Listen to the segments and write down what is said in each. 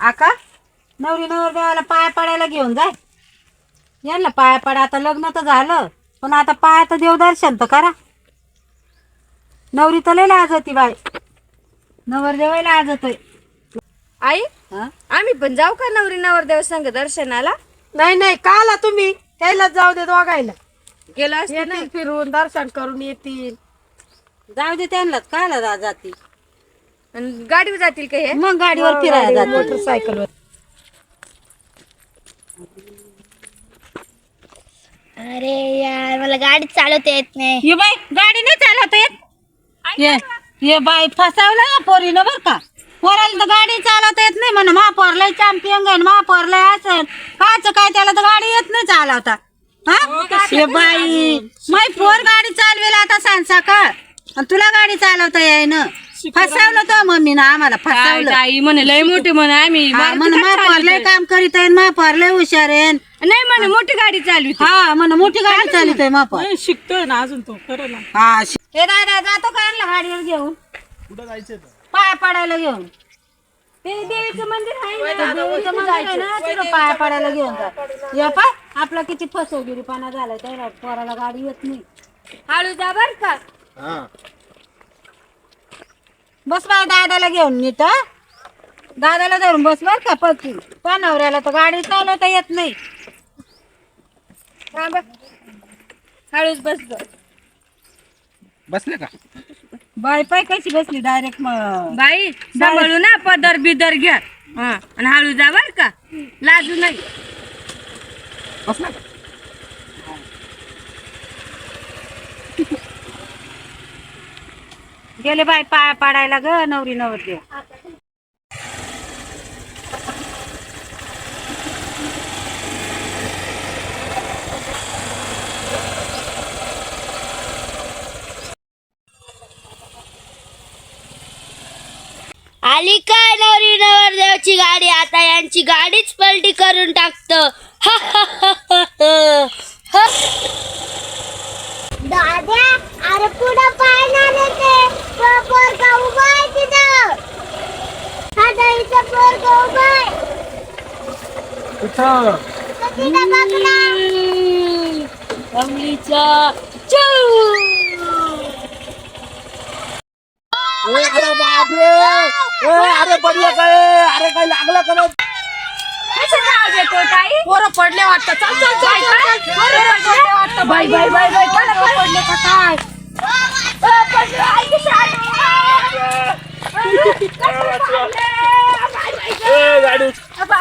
आका नवरी नवर देवाला पाया पडायला घेऊन जाय. यांना पाया पडा आता लग्न तर झालं पण आता पाया तर देवदर्शन तर करा. नवरी तर लय लाजती बाय नवर देवाला लाजतोय. आई हा? आम्ही पण जाऊ का नवरी नवरदेव संघ दर्शनाला? नाही नाही काला तुम्ही? त्याला जाऊ दे दोघायला. गेलो असते ना? येतील फिरून दर्शन करून येतील. जाऊ दे त्यांनाच कायला जा- जाती आणि गाडीवर जातील का हे? मग गाडीवर फिरायला जाते मोटरसायकलवर अरे यार मला गाडी चालवता येत नाही. ये बाई गाडी नाही चालवता येत. ये ये बाई फसावलं या पोरीनं बर का. पोराला तर गाडी चालवता येत नाही म्हणा. महापौरला चॅम्पियन आहे महापौरला असेल काच काय त्याला तर गाडी येत नाही चालवता. हा? ये बाई माई पोर गाडी चालवेल आता सांसा का आणि तुला गाडी चालवता येईन फसवलं तो मम्मीनं आम्हाला फसवलं. आई म्हणे लय मोठे म्हणे आम्ही हा म्हण काम करीत आहे महापौरला हुशार आहे नाही म्हणे मोठी गाडी चालू हा म्हण मोठी गाडी चालित आहे महापौर नाही, शिकतोय ना अजून तो खरं ना. हा श- हे दादा जातो का आणला गाडीवर घेऊन? पाया पडायला घेऊन. ते देवीचं मंदिर आहे ते देवीचं मंदिर आहे ना तिथं पाया पडायला घेऊन जा. या पाय आपला किती फसवगिरीपणा झालाय त्या पोराला गाडी येत नाही. हळू जा बर का. बस बाय दादाला घेऊन नीट हं? दादाला धरून बस बर का पक्की पण नवऱ्याला तर गाडी चालवता येत नाही. थांब. हळूच बस ग. बसले का? बाय पाय कशी बसली डायरेक्ट बाई सांभाळू ना पदर बिदर घ्या. हा. आणि हळू जा बर का. लाजू नाही. बसला का? गेले बाय पाया पाडायला ग नवरी नवरदेव आली काय नवरी नवरदेवची गाडी? आता यांची गाडीच पलटी करून टाकतं दाद्या अरे पुढं पाहणार ते पोरगा उभा आहे तिथं हा दाईचा पोरगा उभा आहे कुठं? कमलीचा अरे बापरे. ए, अरे पडलं काय अरे काय लागलं का नाही? ताई? पोरं पडले वाटतं. चल चल चल चल, चल. पोरं पडले? वाटतं बाई बाई बाई बाई. चला, पोरं पडले? का काय? ए, गाडी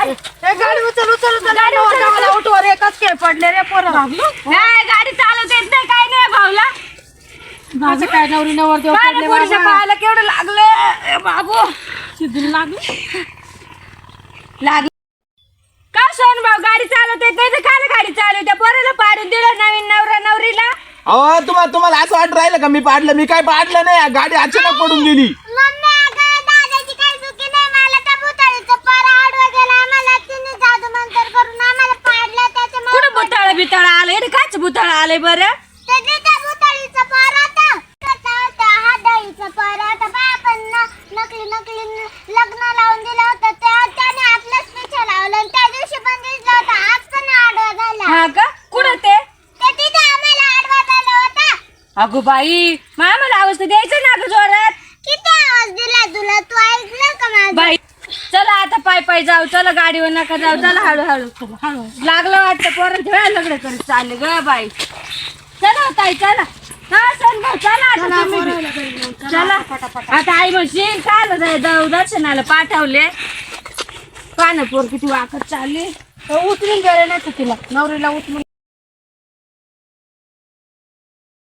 गाडी उचल उचल उचल. गाडी उठव उठवर एकच खेळ पडले रे पोरं. नाही, गाडी चालवता येत नाही काय नाही भाऊला. माझं काय नवरी नवर देव पडले पोरीच्या बाबा. पायाला केवढं लागलं? बाबू. शिजून लागले? लागलं. का सोन भाऊ गाडी चालवता येत नाही तर काल गाडी चालवते पोराला पाडून दिलं नवीन नवरा नवरीला? अहो तुम्हाला तुम्हाला असं वाट राहिलं का? मी पाडलं मी काय पाडलं नाही? गाडी अचानक पडून गेली. नकली नकली न- लग्न लावून दिलं होतं. त्या त्याने आपलंच पिछा लावलं त्या दिवशी पण दिसला होता. आज पण आडवा झाला. हा का? कुठं ते? तिथे आम्हाला आडवा झाला होता. अगो बाई मामाला आवाज तर द्यायचं ना ग जोरात किती आवाज दिला तुला तू ऐकलं का माझं बाई चला पाय जाऊ चला गाडीवर नका जाऊ चला हळूहळू. हळू लागलं वाटतं पोरं ठेवा लग्न करत. चालले ग बाई. चला हो ताई चला. हा भाऊ चला आता तुम्ही बी. चला. आता आई म्हणशील काल जाऊ दर्शनाला पाठवले. पानं पोर किती वाकत चालले. उचलून गेले नाही तर तिला. नवरीला उचलून